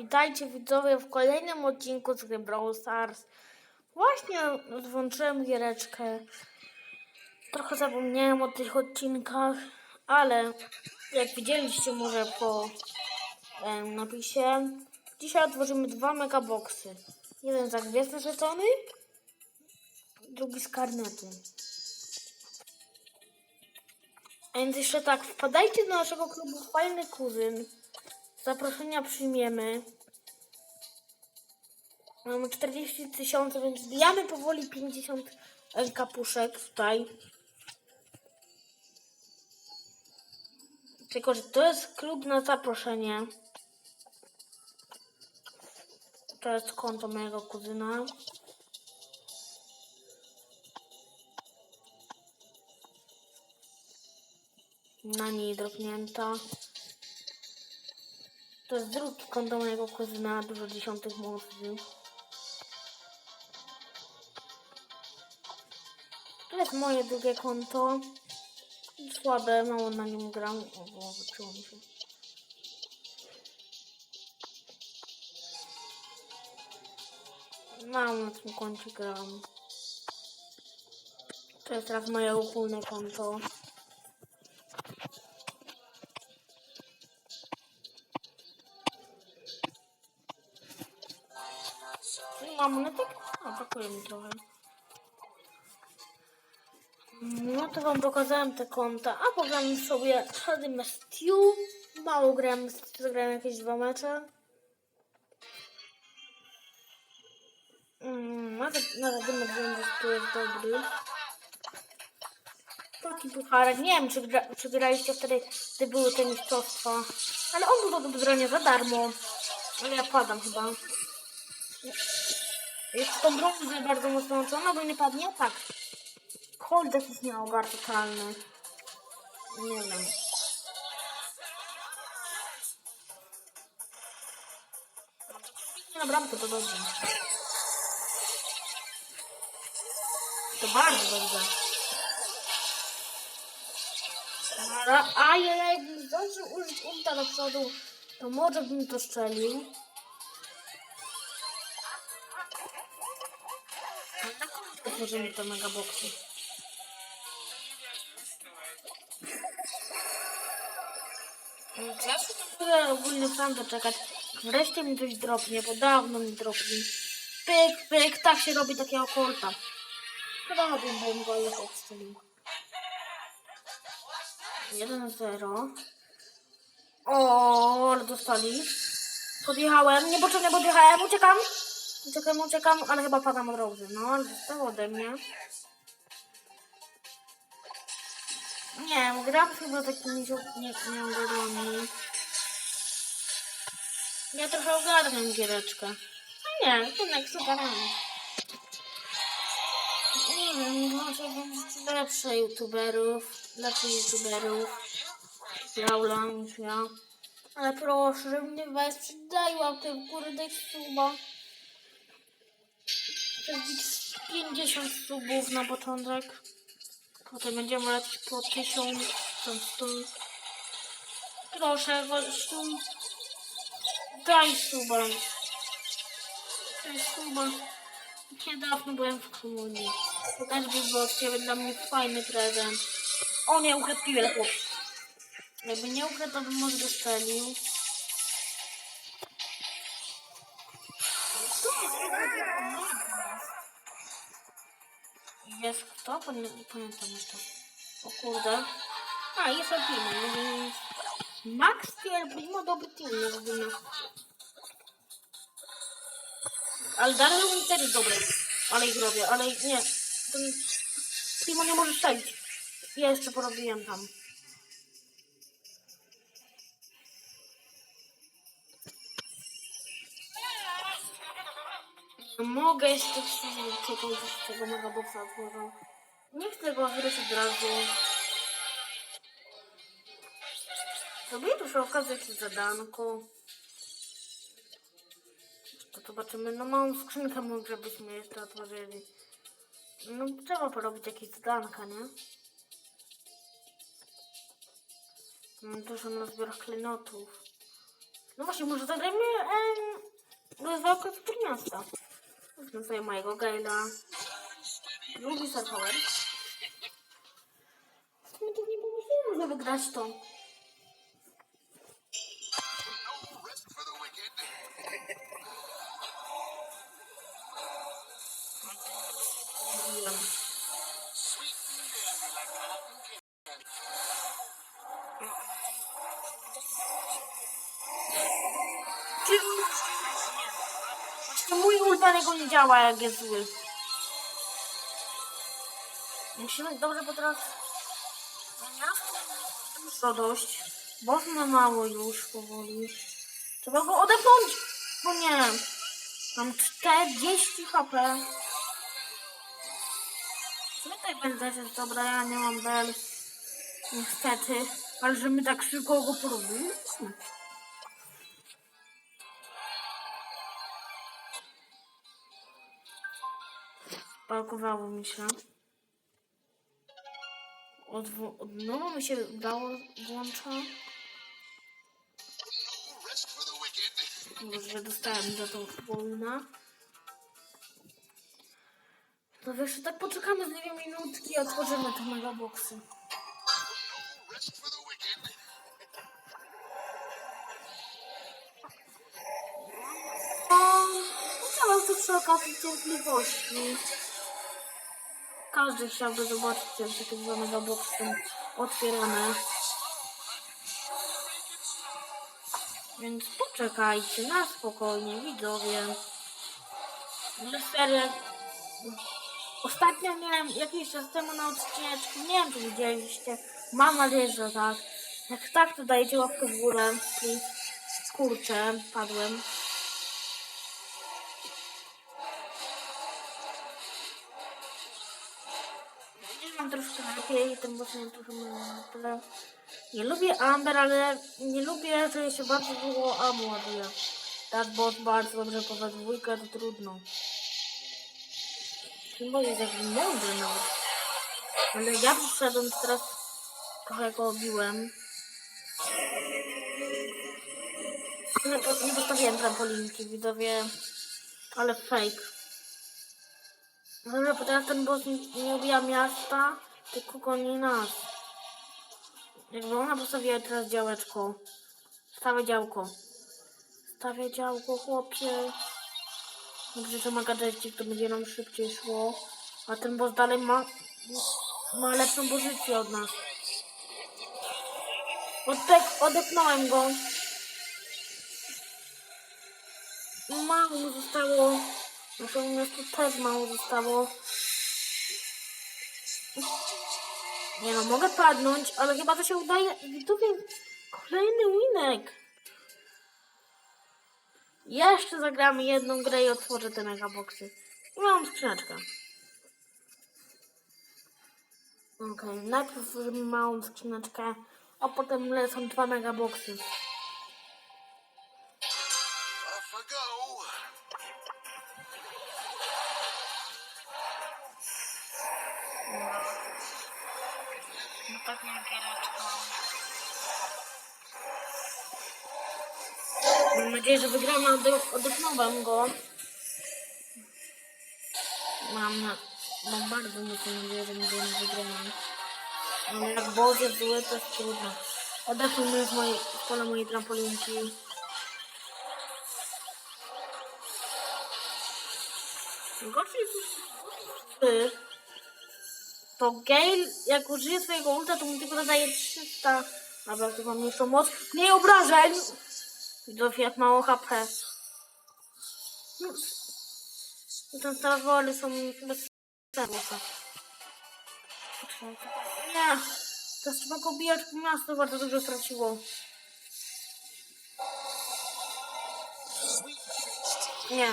Witajcie widzowie w kolejnym odcinku z gry Brawl Stars. Właśnie włączyłem giereczkę. Trochę zapomniałem o tych odcinkach, ale jak widzieliście może po em, napisie, dzisiaj otworzymy dwa megaboxy. Jeden za gwiezdne żetony, drugi z karnety. A więc jeszcze tak, wpadajcie do naszego klubu Fajny Kuzyn. Zaproszenia przyjmiemy. Mamy 40 tysięcy, więc zbijamy powoli 50 kapuszek tutaj. Tylko, że to jest klub na zaproszenie. To jest konto mojego kuzyna. Na niej dropnięta. To jest drugi konto mojego kuzyna, dużo dziesiątych mocy. To jest moje drugie konto. Słabe, mało na nim gram. O, bo wyciąło mi się. Mało na tym koncie gram. To jest teraz moje ogólne konto. Mam monetek? A, brakuje mi trochę. No to wam pokazałem te konta, a pogram sobie Shady Stew. Mało grałem, zagrałem jakieś dwa mecze. Mm, na zadymek wiem, że to jest dobry. Taki pucharek. Nie wiem, czy, gra, czy graliście wtedy, gdy były te mistrzostwa. Ale on był do wybrania za darmo. Ale ja padam chyba. Jest to brązy bardzo mocno łączona, bo nie padnie? Tak. Cold jakiś nieogar totalny. Nie wiem. Na bramkę to dobrze. To bardzo dobrze. A ja jakbym zdążył użyć ulta do przodu, to może bym to strzelił. Otworzymy te megaboxy. Ja sobie ogólnie sam doczekać. Wreszcie mi coś dropnie, bo dawno mi dropnie. Pyk, pyk, tak się robi takiego kolta. Bym bym go już odstrzelił. 1-0. O, ale dostali. Podjechałem, niepotrzebnie podjechałem, uciekam. Uciekam, uciekam, ale chyba padam od razu. No, ale zostało ode mnie. Nie, gram chyba takimi nieogarami. Ja trochę ogarnę giereczkę. A nie, to Nex ogarnę. Nie wiem, może być lepsze youtuberów, lepszych youtuberów. Niż ja. Ale proszę, żeby mnie wesprzeć, daj łapkę w górę, daj suba. Chcę wbić 50 subów na początek. Potem będziemy lecieć po 1000, tam 100. Proszę, gościu. Daj suba. Daj suba. Niedawno byłem w komunii. Goście, będzie dla mnie fajny prezent. O nie, ukradł piłę, chłop. Jakby nie ukradł, to bym może dostalił. Jest kto? Pamiętam jeszcze. O kurde. A, jest Alpina. Max i Alpina dobry team, robimy. Ale Daryl też jest dobry. Ale ich robię, ale nie. Ten Primo nie może strzelić. Ja jeszcze porobiłem tam. Mogę jeszcze czekać z tego mega boxa otworzą. Nie chcę go wyruszyć od razu. Zrobię tu przy okazji jakieś zadanko. To zobaczymy. No małą skrzynkę mógł, żebyśmy jeszcze otworzyli. No trzeba porobić jakieś zadanka, nie? Mam dużo na zbiorach klejnotów. No właśnie, może zagrajmy em, rozwałkę Super Miasta. Sobie mojego Gaila. Drugi. W sumie to nie pomyślałem, żeby wygrać to. Mój ult na niego nie działa, jak jest zły? Musimy dobrze, bo teraz... Dużo dość. Boss ma mało już powoli. Trzeba go odepnąć! Bo nie. Mam 40 HP. Co tutaj będę jest dobra, ja nie mam bel. Niestety. Ale że my tak szybko go porobiliśmy. Spakowało mi się. Od, od nowa mi się udało włącza. Może dostałem za to wolna. To wiesz, tak poczekamy z dwie minutki i otworzymy te megaboxy. No, chciałam to przy okazji cierpliwości. Każdy chciałby zobaczyć, jak takie dwa megaboxy są otwierane. Więc poczekajcie na spokojnie, widzowie. Ale serio, ostatnio miałem jakiś czas temu na odcineczku, nie wiem czy widzieliście, mam nadzieję, że tak. Jak tak, to dajcie łapkę w górę. Kurczę, padłem. Tym właśnie mam tyle. Nie lubię Amber, ale nie lubię, że się bardzo długo Amu ładuje. Tak, bo bardzo dobrze poza dwójkę to trudno. Chyba jest jak mądry nawet. Ale ja przyszedłem teraz trochę go obiłem. Nie, po- nie postawiłem trampolinki, widzowie. Ale fake. Dobra, bo teraz ten boss nie, nie ubija miasta, tylko goni nas. Jakby ona postawiła teraz działeczko. Stawia działko. Stawia działko, chłopie. Dobrze, że ma gadżecik, to będzie nam szybciej szło. A ten boss dalej ma, ma lepszą pozycję od nas. Odtek, odepnąłem go. Mało zostało. Natomiast tu też mało zostało. Nie no, mogę padnąć, ale chyba to się udaje. Widzowie, kolejny winek. Jeszcze zagramy jedną grę i otworzę te megaboxy. I mam skrzyneczkę. Okej, najpierw zrobimy małą skrzyneczkę, a potem lecą dwa megaboxy. Mam nadzieję, że wygramy, ode- odepnąłem go. Mam, na, mam bardzo mocną nadzieję, że nie wygramy. Ale jak jest zły, to jest trudno. Odepnijmy z mojej, z pola mojej trampolinki. Gorszy jest ty. To Gale, jak użyje swojego ulta, to mu tylko nadaje 300. Dobra, to mam mniejszą moc. Mniej obrażeń! Widzowie, jak mało HP. No. I ten starwory są bez sensu. Nie. Teraz trzeba go bijać, miasto bardzo dużo straciło. Nie.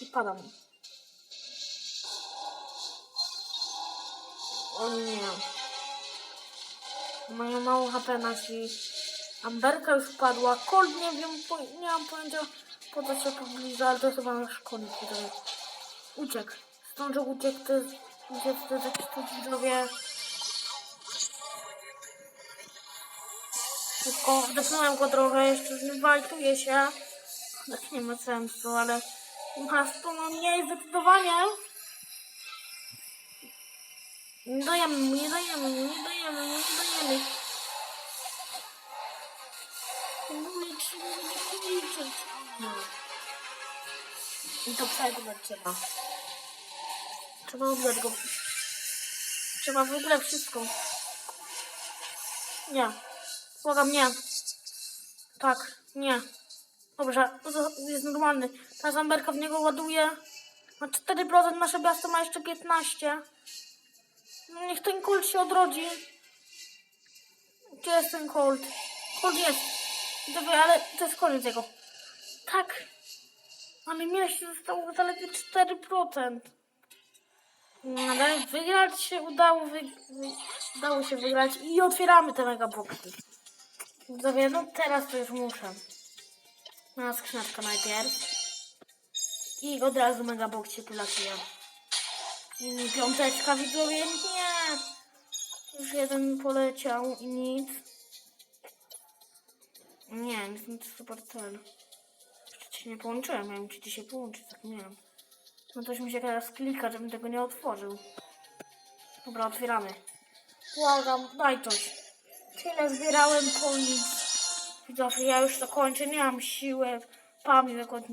I padam. O nie. Mają mało HP nasi. Amberka już padła. Colt nie wiem, po, nie mam pojęcia po co się pobliża, ale to chyba nasz koniec widzowie. Uciekł. Zdążył uciekł, to jest, uciec, to jest jakiś tu widzowie. Tylko wdepnąłem go trochę, jeszcze walczuje się. Tak nie ma sensu, ale ma no mniej zdecydowanie. Nie dajemy mu, nie dajemy mu, nie dajemy mu, nie dajemy. Liczyć, liczyć. I to przegrywać trzeba. Trzeba oddać go. Trzeba w ogóle wszystko. Nie. Błagam, nie. Tak, nie. Dobrze, jest normalny. Ta zamberka w niego ładuje. Ma 4%, nasze miasto ma jeszcze 15%. No niech ten Colt się odrodzi. Gdzie jest ten Colt? Colt jest. Dobra, ale to jest koniec jego. Tak. Ale mieście zostało zaledwie 4%. No, Ale wygrać się udało, wy, udało się wygrać i otwieramy te megaboxy. Widzowie, no teraz to już muszę. Na skrzyneczkę najpierw. I od razu megabox się tu latuje. Piąteczka widzowie, nie! Już jeden poleciał i nic. Nie, nic, nic super cel. Jeszcze się nie połączyłem, miałem ci się połączyć, tak nie wiem. No coś mi się teraz klika, żebym tego nie otworzył. Dobra, otwieramy. Błagam, daj coś. Tyle zbierałem po nic. Widzowie, ja już to kończę, nie mam siły. Pamięć dnia.